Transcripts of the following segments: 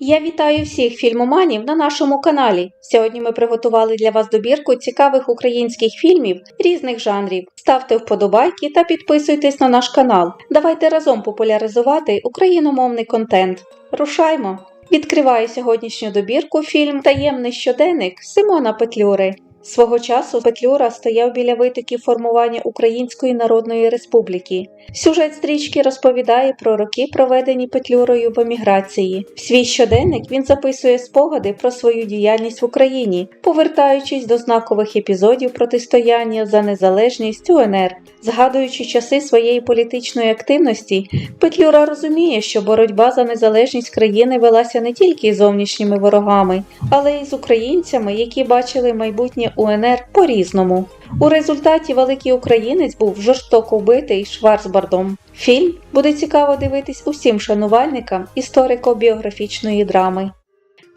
Я вітаю всіх фільмоманів на нашому каналі. Сьогодні ми приготували для вас добірку цікавих українських фільмів різних жанрів. Ставте вподобайки та підписуйтесь на наш канал. Давайте разом популяризувати україномовний контент. Рушаймо! Відкриваю сьогоднішню добірку фільм Таємний щоденник Симона Петлюри. Свого часу Петлюра стояв біля витоків формування Української Народної Республіки. Сюжет стрічки розповідає про роки, проведені Петлюрою в еміграції. В свій щоденник він записує спогади про свою діяльність в Україні, повертаючись до знакових епізодів протистояння за незалежність УНР. Згадуючи часи своєї політичної активності, Петлюра розуміє, що боротьба за незалежність країни велася не тільки з зовнішніми ворогами, але й з українцями, які бачили майбутнє УНР по-різному. У результаті великий українець був жорстоко вбитий Шварцбардом. Фільм буде цікаво дивитись усім шанувальникам історико-біографічної драми.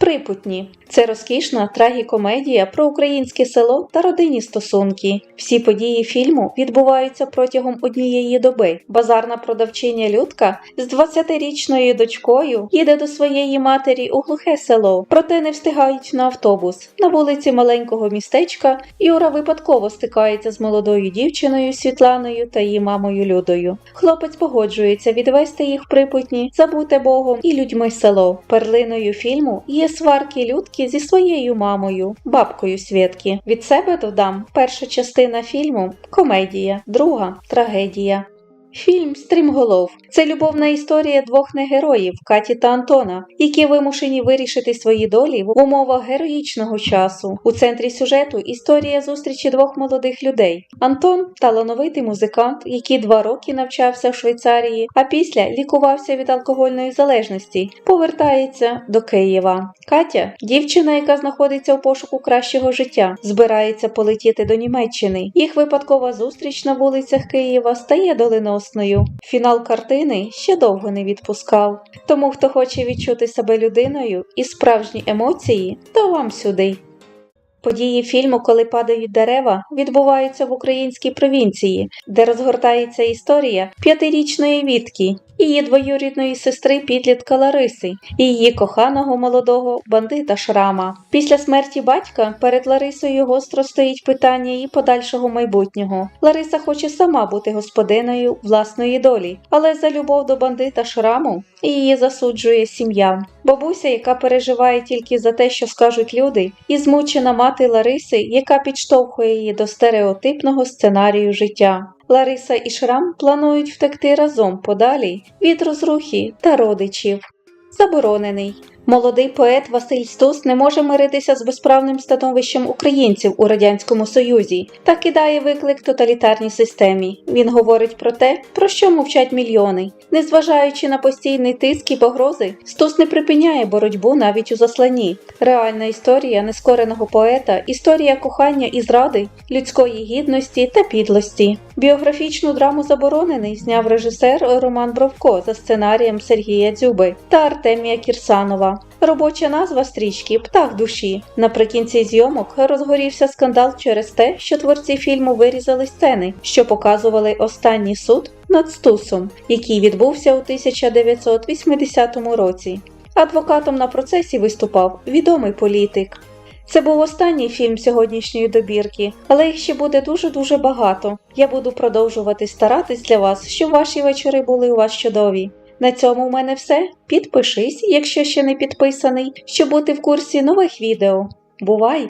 Припутні це розкішна трагікомедія про українське село та родинні стосунки. Всі події фільму відбуваються протягом однієї доби. Базарна продавчиня Людка з 20-річною дочкою їде до своєї матері у глухе село, проте не встигають на автобус. На вулиці маленького містечка Юра випадково стикається з молодою дівчиною Світланою та її мамою Людою. Хлопець погоджується відвести їх припутні, забуте Богом і людьми село. Перлиною фільму є сварки Людки зі своєю мамою, бабкою Свєтки. Від себе додам перша частина фільму комедія, друга трагедія. Фільм Стрімголов це любовна історія двох негероїв Каті та Антона, які вимушені вирішити свої долі в умовах героїчного часу. У центрі сюжету історія зустрічі двох молодих людей. Антон талановитий музикант, який два роки навчався в Швейцарії, а після лікувався від алкогольної залежності, повертається до Києва. Катя дівчина, яка знаходиться у пошуку кращого життя, збирається полетіти до Німеччини. Їх випадкова зустріч на вулицях Києва стає доленосною. Фінал картини ще довго не відпускав. Тому, хто хоче відчути себе людиною і справжні емоції, то вам сюди. Події фільму, коли падають дерева, відбуваються в українській провінції, де розгортається історія п'ятирічної Вітки, її двоюрідної сестри підлітка Лариси і її коханого молодого бандита Шрама. Після смерті батька перед Ларисою гостро стоїть питання її подальшого майбутнього. Лариса хоче сама бути господиною власної долі, але за любов до бандита Шраму її засуджує сім'я. Бабуся, яка переживає тільки за те, що скажуть люди, і змучена мати Лариси, яка підштовхує її до стереотипного сценарію життя. Лариса і Шрам планують втекти разом подалі від розрухи та родичів. Заборонений. Молодий поет Василь Стус не може миритися з безправним становищем українців у Радянському Союзі та кидає виклик тоталітарній системі. Він говорить про те, про що мовчать мільйони. Незважаючи на постійний тиск і погрози, Стус не припиняє боротьбу навіть у засланні. Реальна історія нескореного поета, історія кохання і зради, людської гідності та підлості. Біографічну драму заборонений зняв режисер Роман Бровко за сценарієм Сергія Дзюби та Артемія Кірсанова. Робоча назва стрічки Птах душі. Наприкінці зйомок розгорівся скандал через те, що творці фільму вирізали сцени, що показували останній суд над Стусом, який відбувся у 1980 році. Адвокатом на процесі виступав відомий політик. Це був останній фільм сьогоднішньої добірки, але їх ще буде дуже-дуже багато. Я буду продовжувати старатись для вас, щоб ваші вечори були у вас чудові. На цьому в мене все. Підпишись, якщо ще не підписаний, щоб бути в курсі нових відео. Бувай!